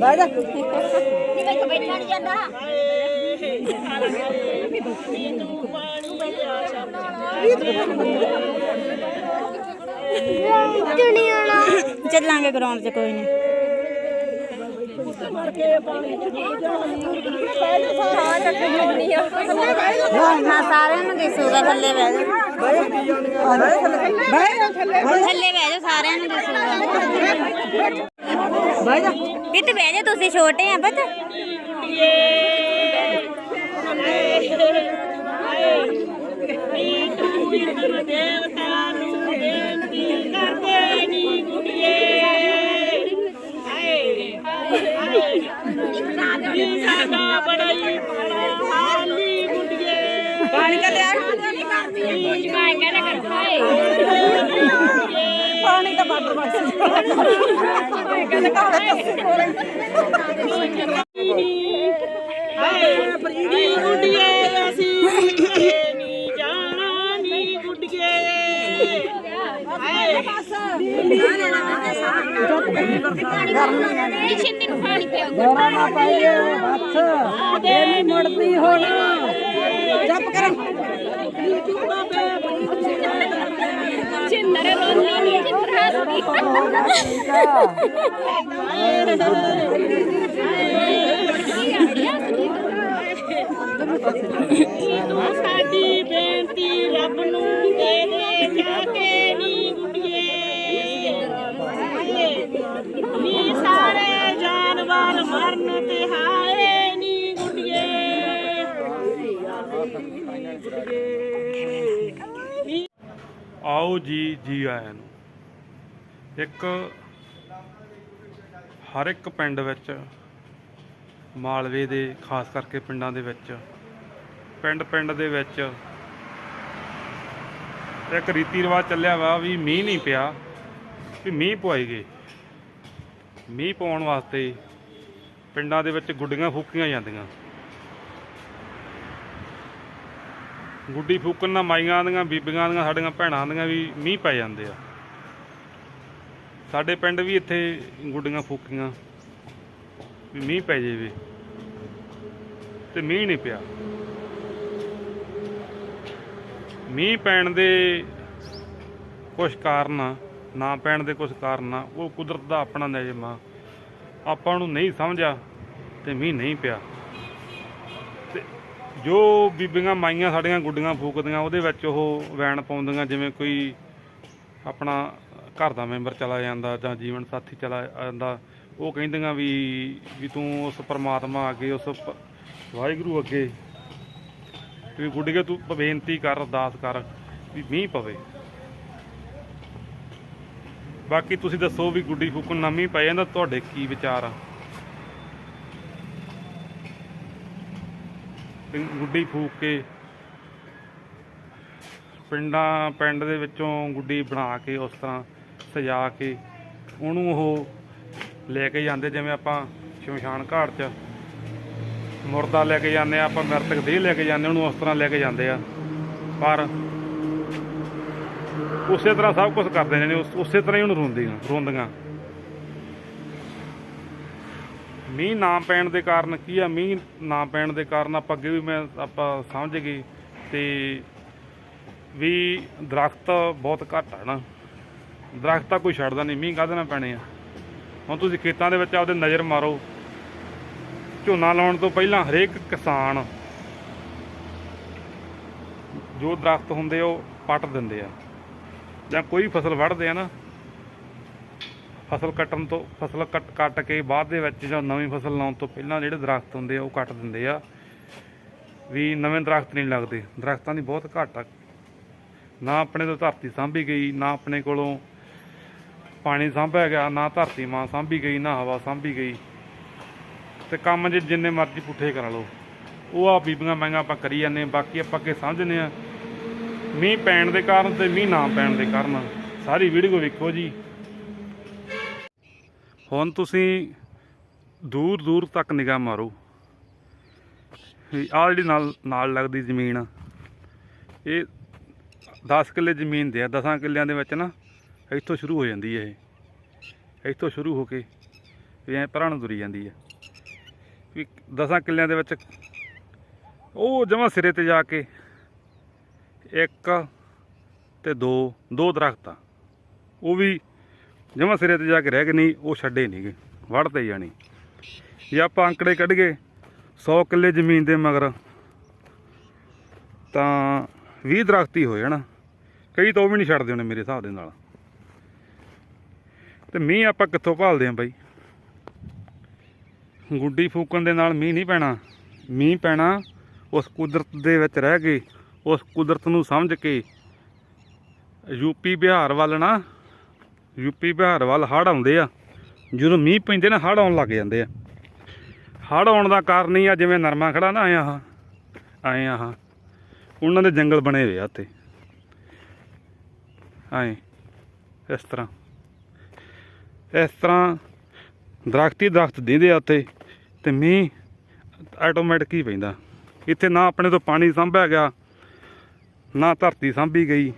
ਬਹਿ ਜਾ। ਜਿਵੇਂ ਕਿ ਬੈਠਾ ਨਹੀਂ ਜਾਂਦਾ? ਦੁਨੀਆ ਨਾਲ ਚੱਲਾਂਗੇ ਗਰਾਊਂਡ 'ਚ ਕੋਈ ਨਹੀਂ ਹਾਂ ਸਾਰਿਆਂ ਨੂੰ ਦਿਸੂਗਾ ਥੱਲੇ ਬਹਿ ਜਾ। ਬਹਿ ਜਾ। ਥੱਲੇ ਥੱਲੇ ਬਹਿ ਜਾ ਸਾਰਿਆਂ ਨੂੰ ਦਿਸੂਗਾ ਬਹਿ ਜਾ। ਕਿਤੇ ਬਹਿ ਜਾ ਤੁਸੀਂ ਛੋਟੇ ਆ ਪਤਾ। ਪਾਣੀ ਕਾ ਲਿਆ ਪਾਣੀ ਦਾ ਬਾਟਰ ਬਸ ਕਹਿੰਦੇ ਕਹਾਵੇ ਕੱਸੇ ਗੋਰਾ ਨਾ ਪਾਈਏ ਬੱਸ ਇਹ ਨਹੀਂ ਮੁੜਦੀ ਹੁਣ ਜੱਪ ਕਰ ਚਿੰਨਰ ਰੋਣੀ ਨਹੀਂ ਚਿੰਨਰ ਹੱਸਦੀ ਤੂੰ ਸਾਡੀ ਬੇਨਤੀ ਰੱਬ ਨੂੰ ਦੇ ਦੇ ਜਾ ਕੇ ਨੀ ਗੁੱਡੀਏ ਨੀ ਸਾਰੇ ਜਾਨਵਰ ਮਰਨ ਤੇ ਹਾਏ ਨੀ ਗੁੱਡੀਏ ਆਓ ਜੀ ਜੀ ਆਇਆਂ ਨੂੰ। ਇੱਕ ਹਰ ਇੱਕ ਪਿੰਡ ਵਿੱਚ ਮਾਲਵੇ ਦੇ, ਖਾਸ ਕਰਕੇ ਪਿੰਡਾਂ ਦੇ ਵਿੱਚ, ਪਿੰਡ ਪਿੰਡ ਦੇ ਵਿੱਚ ਇੱਕ ਰੀਤੀ ਰਿਵਾਜ ਚੱਲਿਆ ਵਾ ਵੀ ਮੀਂਹ ਨਹੀਂ ਪਿਆ, ਵੀ ਮੀਂਹ ਪਵਾਈ ਗਏ। ਮੀਂਹ ਪਾਉਣ ਵਾਸਤੇ ਪਿੰਡਾਂ ਦੇ ਵਿੱਚ ਗੁੱਡੀਆਂ ਫੂਕੀਆਂ ਜਾਂਦੀਆਂ। ਗੁੱਡੀ ਫੂਕਣ ਨਾਲ ਮਾਈਆਂ ਦੀਆਂ, ਬੀਬੀਆਂ ਦੀਆਂ, ਸਾਡੀਆਂ ਭੈਣਾਂ ਦੀਆਂ ਵੀ ਮੀਂਹ ਪੈ ਜਾਂਦੇ ਆ। ਸਾਡੇ ਪਿੰਡ ਵੀ ਇੱਥੇ ਗੁੱਡੀਆਂ ਫੂਕੀਆਂ। ਵੀ ਮੀਂਹ ਪੈ ਜਾਵੇ। ਤੇ ਮੀਂਹ ਨਹੀਂ ਪਿਆ। ਮੀਂਹ ਪੈਣ ਦੇ ਕੁਝ ਕਾਰਨ ਆ, ਨਾ ਪੈਣ ਦੇ ਕੁਝ ਕਾਰਨ ਆ ਉਹ ਕੁਦਰਤ ਦਾ ਆਪਣਾ ਨਿਯਮ ਆ। ਆਪਾਂ ਨੂੰ ਨਹੀਂ ਸਮਝਿਆ ਤੇ ਮੀਂਹ ਨਹੀਂ ਪਿਆ। ਤੇ ਜੋ ਬੀਬੀਆਂ ਮਾਈਆਂ ਸਾਡੀਆਂ ਗੁੱਡੀਆਂ ਫੂਕਦੀਆਂ ਉਹਦੇ ਵਿੱਚ ਉਹ ਵੈਣ ਪਾਉਂਦੀਆਂ ਜਿਵੇਂ ਕੋਈ ਆਪਣਾ ਘਰ ਦਾ ਮੈਂਬਰ ਚਲਾ ਜਾਂਦਾ ਜਾਂ ਜੀਵਨ ਸਾਥੀ ਚਲਾ ਜਾਂਦਾ, ਉਹ ਕਹਿੰਦੀਆਂ ਵੀ ਵੀ ਤੂੰ ਉਸ ਪਰਮਾਤਮਾ ਅੱਗੇ, ਉਸ ਵਾਹਿਗੁਰੂ ਅੱਗੇ ਵੀ ਗੁੱਡੀਏ ਤੂੰ ਬੇਨਤੀ ਕਰ, ਅਰਦਾਸ ਕਰ ਵੀ ਮੀਂਹ ਪਵੇ। ਬਾਕੀ ਤੁਸੀਂ ਦੱਸੋ ਵੀ ਗੁੱਡੀ ਫੂਕਣ ਨਾਲ ਮੀਂਹ ਪੈ ਜਾਂਦਾ, ਤੁਹਾਡੇ ਕੀ ਵਿਚਾਰ ਆ? ਗੁੱਡੀ ਫੂਕ ਕੇ ਪਿੰਡਾਂ, ਪਿੰਡ ਦੇ ਵਿੱਚੋਂ ਗੁੱਡੀ ਬਣਾ ਕੇ ਉਸ ਤਰ੍ਹਾਂ ਸਜਾ ਕੇ ਉਹਨੂੰ ਉਹ ਲੈ ਕੇ ਜਾਂਦੇ, ਜਿਵੇਂ ਆਪਾਂ ਸ਼ਮਸ਼ਾਨ ਘਾਟ 'ਚ ਮੁਰਦਾ ਲੈ ਕੇ ਜਾਂਦੇ ਆ, ਆਪਾਂ ਮਰਤਕ ਦੇਹ ਲੈ ਕੇ ਜਾਂਦੇ ਉਹਨੂੰ ਉਸ ਤਰ੍ਹਾਂ ਲੈ ਕੇ ਜਾਂਦੇ ਆ। ਪਰ ਉਸੇ ਤਰ੍ਹਾਂ ਸਭ ਕੁਝ ਕਰਦੇ ਨੇ, ਉਸੇ ਤਰ੍ਹਾਂ ਹੀ ਉਹਨੂੰ ਰੋਂਦੀਆਂ ਰੋਂਦੀਆਂ। ਮੀਂਹ ਨਾ ਪੈਣ ਦੇ ਕਾਰਨ ਕੀ ਆ? ਮੀਂਹ ਨਾ ਪੈਣ ਦੇ ਕਾਰਨ ਆਪਾਂ ਅੱਗੇ ਵੀ ਮੈਂ, ਆਪਾਂ ਸਮਝ ਗਏ ਤੇ ਵੀ ਦਰਖਤ ਬਹੁਤ ਘੱਟ ਆ ਨਾ। ਦਰਖ਼ਤਾਂ ਕੋਈ ਛੱਡਦਾ ਨਹੀਂ ਮੀਂਹ ਕਾਹਦੇ ਨਾਲ ਪੈਣੇ ਆ? ਹੁਣ ਤੁਸੀਂ ਖੇਤਾਂ ਦੇ ਵਿੱਚ ਆਪਦੇ ਨਜ਼ਰ ਮਾਰੋ। ਝੋਨਾ ਲਾਉਣ ਤੋਂ ਪਹਿਲਾਂ ਹਰੇਕ ਕਿਸਾਨ ਜੋ ਦਰਖਤ ਹੁੰਦੇ ਆ, ਉਹ ਪੱਟ ਦਿੰਦੇ ਆ। ਜਾਂ ਕੋਈ ਫਸਲ ਵੱਢਦੇ ਆ ਨਾ ਫਸਲ ਕੱਟਣ ਤੋਂ ਫਸਲ ਕੱਟ ਕੱਟ ਕੇ ਬਾਅਦ ਦੇ ਵਿੱਚ ਜਾਂ ਨਵੀਂ ਫਸਲ ਲਾਉਣ ਤੋਂ ਪਹਿਲਾਂ ਜਿਹੜੇ ਦਰਖਤ ਹੁੰਦੇ ਆ ਉਹ ਕੱਟ ਦਿੰਦੇ ਆ। ਵੀ ਨਵੇਂ ਦਰਖਤ ਨਹੀਂ ਲੱਗਦੇ। ਦਰਖਤਾਂ ਦੀ ਬਹੁਤ ਘਾਟ ਆ। ਨਾ ਆਪਣੇ ਤੋਂ ਧਰਤੀ ਸਾਂਭੀ ਗਈ ਨਾ ਆਪਣੇ ਕੋਲੋਂ ਪਾਣੀ ਸਾਂਭਿਆ ਗਿਆ, ਨਾ ਧਰਤੀ ਮਾਂ ਸਾਂਭੀ ਗਈ, ਨਾ ਹਵਾ ਸਾਂਭੀ ਗਈ। ਤੇ ਕੰਮ ਜੇ ਜਿੰਨੇ ਮਰਜ਼ੀ ਪੁੱਠੇ ਕਰਾ ਲਓ। ਉਹ ਆ ਬੀਬੀਆਂ ਮਹਿੰਗਾ ਆਪਾਂ ਕਰੀ ਜਾਂਦੇ ਹਾਂ। ਬਾਕੀ ਆਪਾਂ ਅੱਗੇ ਸਮਝਦੇ ਆ ਮੀਂਹ ਪੈਣ ਦੇ ਕਾਰਨ ਤੇ ਮੀਂਹ ਨਾ ਪੈਣ ਦੇ ਕਾਰਨ। ਸਾਰੀ ਵੀਡੀਓ ਵੇਖੋ ਜੀ। ਹੁਣ ਤੁਸੀਂ ਦੂਰ ਦੂਰ ਤੱਕ ਨਿਗਾਹ ਮਾਰੋ। ਆਹ ਜਿਹੜੀ ਨਾਲ ਨਾਲ ਲੱਗਦੀ ਜ਼ਮੀਨ ਇਹ 10 ਕਿੱਲੇ ਜ਼ਮੀਨ ਦੇ ਆ 10 ਕਿੱਲਿਆਂ ਦੇ ਵਿੱਚ ਨਾ ਇੱਥੋਂ ਸ਼ੁਰੂ ਹੋ ਜਾਂਦੀ ਹੈ ਇਹ। ਇੱਥੋਂ ਸ਼ੁਰੂ ਹੋ ਕੇ ਵੀ ਐ ਪਰਾਂ ਨੂੰ ਤੁਰੀ ਜਾਂਦੀ ਹੈ। ਵੀ 10 ਕਿੱਲਿਆਂ ਦੇ ਵਿੱਚ ਉਹ ਜਮਾ ਸਿਰੇ ਤੇ ਜਾ ਕੇ ਇੱਕ ਤੇ ਦੋ ਦੋ ਦਰਖਤ। ਉਹ ਵੀ ਜਮਾ ਸਿਰੇ ਤੇ ਜਾ ਕੇ ਰਹਿ ਗਏ, ਨਹੀਂ, ਉਹ ਛੱਡੇ ਨਹੀਂਗੇ ਵੜਦੇ ਜਾਣੀ। ਜੇ ਆਪਾਂ ਅੰਕੜੇ ਕੱਢ ਗਏ 100 ਕਿੱਲੇ ਜ਼ਮੀਨ ਦੇ ਮਗਰ, ਤਾਂ 20 ਦਰਖਤ ਹੀ ਹੋਏ ਹਨਾ ਕਈ ਤਾਂ ਉਹ ਵੀ ਨਹੀਂ ਛੱਡਦੇ ਹੋਣੇ ਮੇਰੇ ਹਿਸਾਬ ਦੇ ਨਾਲ। ਤੇ ਮੀਂਹ ਆਪਾਂ ਕਿੱਥੋਂ ਭਾਲਦੇ ਆਂ ਬਾਈ? ਗੁੱਡੀ ਫੂਕਣ ਦੇ ਨਾਲ ਮੀਂਹ ਨਹੀਂ ਪੈਣਾ। ਮੀਂਹ ਪੈਣਾ ਉਸ ਕੁਦਰਤ ਦੇ ਵਿੱਚ ਰਹਿ ਕੇ, ਉਸ ਕੁਦਰਤ ਨੂੰ ਸਮਝ ਕੇ। ਯੂਪੀ ਬਿਹਾਰ ਵੱਲ ਨਾ ਯੂਪੀ ਬਿਹਾਰ ਵੱਲ ਹੜ੍ਹ ਆਉਂਦੇ ਆ। ਜਦੋਂ ਮੀਂਹ ਪੈਂਦੇ ਨਾ, ਹੜ੍ਹ ਆਉਣ ਲੱਗ ਜਾਂਦੇ ਆ। ਹੜ੍ਹ ਆਉਣ ਦਾ ਕਾਰਨ ਹੀ ਆ, ਜਿਵੇਂ ਨਰਮਾ ਖੜਾ ਨਾ ਆਇਆ ਆਹ ਆਏ ਆਹ ਉਹਨਾਂ ਦੇ ਜੰਗਲ ਬਣੇ ਹੋਏ ਆ ਉੱਤੇ ਆਏ, ਇਸ ਤਰ੍ਹਾਂ। ਇਸ ਤਰ੍ਹਾਂ ਦਰਖਤ ਹੀ ਦਰਖਤ ਦਿੰਦੇ ਆ ਉੱਤੇ ਤੇ ਮੀਂਹ ਆਟੋਮੈਟਿਕ ਹੀ ਪੈਂਦਾ। ਇੱਥੇ ਨਾ ਆਪਣੇ ਤੋਂ ਪਾਣੀ ਸੰਭਿਆ ਗਿਆ, ਨਾ ਧਰਤੀ ਸੰਭੀ ਗਈ,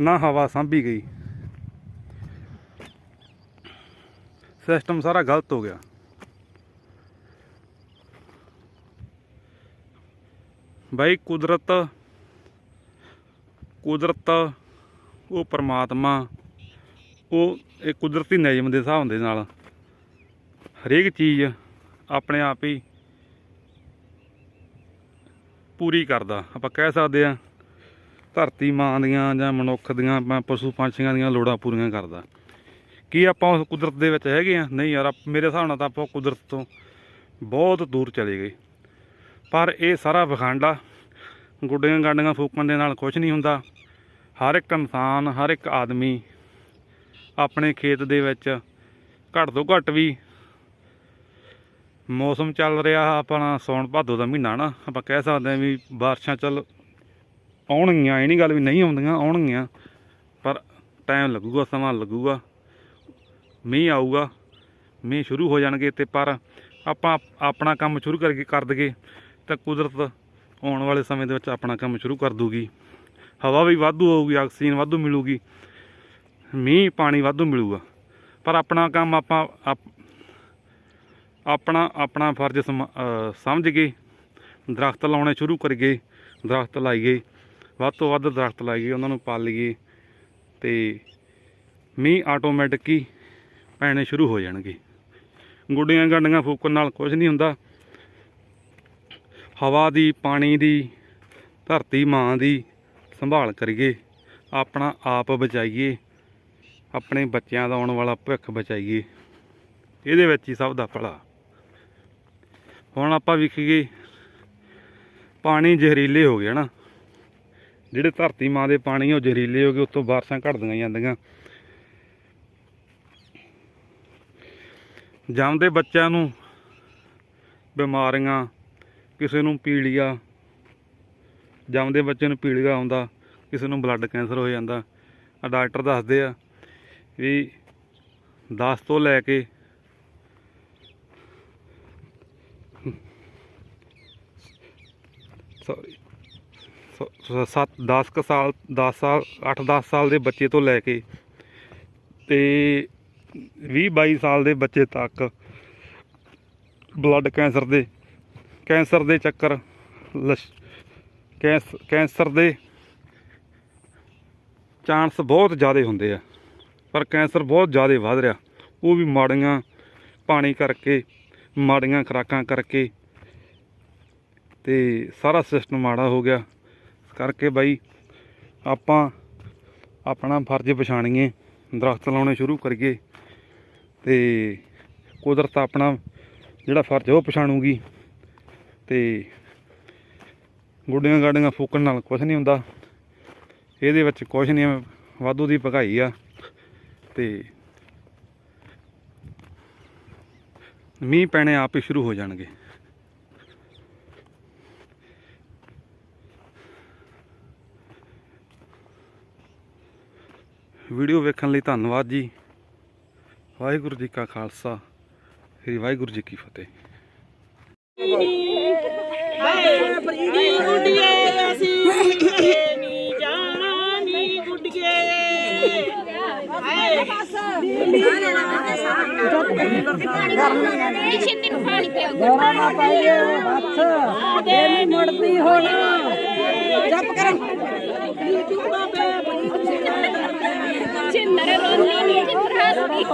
ਨਾ ਹਵਾ ਸੰਭੀ ਗਈ। ਸਿਸਟਮ ਸਾਰਾ ਗਲਤ ਹੋ ਗਿਆ। ਬਾਈ ਕੁਦਰਤ ਕੁਦਰਤ ਉਹ ਪਰਮਾਤਮਾ ਉਹ ਇਹ ਕੁਦਰਤੀ ਨਿਯਮ ਦੇ ਹਿਸਾਬ ਦੇ ਨਾਲ ਹਰੇਕ ਚੀਜ਼ ਆਪਣੇ ਆਪ ਹੀ ਪੂਰੀ ਕਰਦਾ। ਆਪਾਂ ਕਹਿ ਸਕਦੇ ਆ ਧਰਤੀ ਮਾਂ ਦੀਆਂ ਜਾਂ ਮਨੁੱਖ ਦੀਆਂ ਪਸ਼ੂ ਪੰਛੀਆਂ ਦੀਆਂ ਲੋੜਾਂ ਪੂਰੀਆਂ ਕਰਦਾ। ਕੀ ਆਪਾਂ ਉਸ ਕੁਦਰਤ ਦੇ ਵਿੱਚ ਹੈਗੇ ਆ ਨਹੀਂ ਯਾਰ ਮੇਰੇ ਹਿਸਾਬ ਨਾਲ ਤਾਂ ਆਪਾਂ ਕੁਦਰਤ ਤੋਂ ਬਹੁਤ ਦੂਰ ਚਲੇ ਗਏ। ਪਰ ਇਹ ਸਾਰਾ ਵਿਖੰਡਾ ਗੁੱਡੀਆਂ ਗਾਂਡੀਆਂ ਫੂਕਣ ਦੇ ਨਾਲ ਕੁਝ ਨਹੀਂ ਹੁੰਦਾ। ਹਰ ਇੱਕ ਇਨਸਾਨ, ਹਰ ਇੱਕ ਆਦਮੀ ਆਪਣੇ ਖੇਤ ਦੇ ਵਿੱਚ ਘੱਟ ਤੋਂ ਘੱਟ ਵੀ ਮੌਸਮ ਚੱਲ ਰਿਹਾ ਆਪਣਾ, ਸੌਣ ਭਾਦੋ ਦਾ ਮਹੀਨਾ ਨਾ, ਆਪਾਂ ਕਹਿ ਸਕਦੇ ਹਾਂ ਵੀ ਬਾਰਿਸ਼ਾਂ ਚੱਲ ਆਉਣਗੀਆਂ, ਇਹ ਨਹੀਂ ਗੱਲ ਵੀ ਨਹੀਂ ਆਉਂਦੀਆਂ, ਆਉਣਗੀਆਂ, ਪਰ ਟਾਈਮ ਲੱਗੂਗਾ, ਸਮਾਂ ਲੱਗੂਗਾ, ਮੀਂਹ ਆਊਗਾ, ਮੀਂਹ ਸ਼ੁਰੂ ਹੋ ਜਾਣਗੇ ਤੇ ਪਰ ਆਪਾਂ ਆਪਣਾ ਕੰਮ ਸ਼ੁਰੂ ਕਰਕੇ ਕਰ ਦਈਏ, ਤਾਂ ਕੁਦਰਤ ਆਉਣ ਵਾਲੇ ਸਮੇਂ ਦੇ ਵਿੱਚ ਆਪਣਾ ਕੰਮ ਸ਼ੁਰੂ ਕਰ ਦੂਗੀ ਹਵਾ ਵੀ ਵਾਧੂ ਹੋਊਗੀ ਆਕਸੀਜਨ ਵਾਧੂ ਮਿਲੂਗੀ ਮੀਂਹ ਪਾਣੀ ਵਾਧੂ ਮਿਲੂਗਾ। ਪਰ ਆਪਣਾ ਕੰਮ ਆਪਾਂ ਆਪਣਾ ਆਪਣਾ ਫਰਜ਼ ਸਮ- ਸਮਝ ਗਏ। ਦਰਖਤ ਲਾਉਣੇ ਸ਼ੁਰੂ ਕਰੀਏ ਦਰਖਤ ਲਾਈਏ ਵੱਧ ਤੋਂ ਵੱਧ ਦਰਖਤ ਲਾਈਏ ਉਹਨਾਂ ਨੂੰ ਪਾਲੀਏ ਤੇ ਮੀਂਹ ਆਟੋਮੈਟਿਕ ਹੀ ਪੈਣੇ ਸ਼ੁਰੂ ਹੋ ਜਾਣਗੇ। ਗੁੱਡੀਆਂ ਗਾਂਡੀਆਂ ਫੂਕਣ ਨਾਲ ਕੁਝ ਨਹੀਂ ਹੁੰਦਾ। ਹਵਾ ਦੀ, ਪਾਣੀ ਦੀ, ਧਰਤੀ ਮਾਂ ਦੀ ਸੰਭਾਲ ਕਰੀਏ। ਆਪਣਾ ਆਪ ਬਚਾਈਏ। ਆਪਣੇ ਬੱਚਿਆਂ ਦਾ ਆਉਣ ਵਾਲਾ ਭਵਿੱਖ ਬਚਾਈਏ। ਇਹਦੇ ਵਿੱਚ ਹੀ ਸਭ ਦਾ ਭਲਾ। ਹੁਣ ਆਪਾਂ ਵੇਖੀਏ, ਪਾਣੀ ਜ਼ਹਿਰੀਲੇ ਹੋ ਗਏ ਨਾ ਜਿਹੜੇ ਧਰਤੀ ਮਾਂ ਦੇ ਪਾਣੀ ਉਹ ਜ਼ਹਿਰੀਲੇ ਹੋ ਗਏ, ਉੱਤੋਂ ਬਾਰਿਸ਼ਾਂ ਘਟਦੀਆਂ ਜਾਂਦੀਆਂ। ਜੰਮਦੇ ਬੱਚਿਆਂ ਨੂੰ ਬਿਮਾਰੀਆਂ, ਕਿਸੇ ਨੂੰ ਪੀਲੀਆ ਜੰਮਦੇ ਬੱਚੇ ਨੂੰ ਪੀਲੀਆ ਆਉਂਦਾ, ਕਿਸੇ ਨੂੰ ਬਲੱਡ ਕੈਂਸਰ ਹੋ ਜਾਂਦਾ। ਆ ਡਾਕਟਰ ਦੱਸਦੇ ਆ ਵੀ 10 ਤੋਂ ਲੈ ਕੇ ਸੌਰੀ 7 10 ਕੁ ਸਾਲ 10 ਸਾਲ 8 10 ਸਾਲ ਦੇ ਬੱਚੇ ਤੋਂ ਲੈ ਕੇ ਤੇ 20 22 ਸਾਲ ਦੇ ਬੱਚੇ ਤੱਕ ਬਲੱਡ ਕੈਂਸਰ ਦੇ ਕੈਂਸਰ ਦੇ ਚੱਕਰ, ਲਸ਼- ਕੈਂਸ- ਕੈਂਸਰ ਦੇ ਚਾਂਸ ਬਹੁਤ ਜ਼ਿਆਦਾ ਹੁੰਦੇ ਆ। ਪਰ ਕੈਂਸਰ ਬਹੁਤ ਜ਼ਿਆਦਾ ਵੱਧ ਰਿਹਾ। ਉਹ ਵੀ ਮਾੜੀਆਂ ਪਾਣੀ ਕਰਕੇ, ਮਾੜੀਆਂ ਖੁਰਾਕਾਂ ਕਰਕੇ ਤੇ ਸਾਰਾ ਸਿਸਟਮ ਮਾੜਾ ਹੋ ਗਿਆ। ਇਸ ਕਰਕੇ ਬਾਈ ਆਪਾਂ ਆਪਣਾ ਫਰਜ਼ ਪਛਾਣੀਏ, ਦਰਖਤ ਲਾਉਣੇ ਸ਼ੁਰੂ ਕਰੀਏ ਤੇ ਕੁਦਰਤ ਆਪਣਾ ਜਿਹੜਾ ਫਰਜ਼ ਉਹ ਪਛਾਣੂਗੀ ਤੇ ਗੁੱਡੀਆਂ ਗਾਡੀਆਂ ਫੂਕਣ ਨਾਲ ਕੁਝ ਨਹੀਂ ਹੁੰਦਾ। ਇਹਦੇ ਵਿੱਚ ਕੁਝ ਨਹੀਂ, ਵਾਧੂ ਦੀ ਭਗਾਈ ਆ। ਤੇ ਮੀਂਹ ਪੈਣੇ ਆਪ ਹੀ ਸ਼ੁਰੂ ਹੋ ਜਾਣਗੇ। ਵੀਡੀਓ ਵੇਖਣ ਲਈ ਧੰਨਵਾਦ ਜੀ। ਵਾਹਿਗੁਰੂ ਜੀ ਕਾ ਖਾਲਸਾ, ਸ੍ਰੀ ਵਾਹਿਗੁਰੂ ਜੀ ਕੀ ਫਤਿਹ। ਛੇਤੀ ਨੂੰ ਪਾਣੀ ਪਿਓ ਦੌਰਾ ਨਾ ਪਾਈਏ ਬੱਸ ਇਹ ਨਹੀਂ ਮੁੜਦੀ ਹੁਣ ਚੁੱਪ ਕਰ ਚਿੰਦਰ ਰੋਣੀ ਨਹੀਂ ਚਿੰਦਰ ਹੱਸਦੀ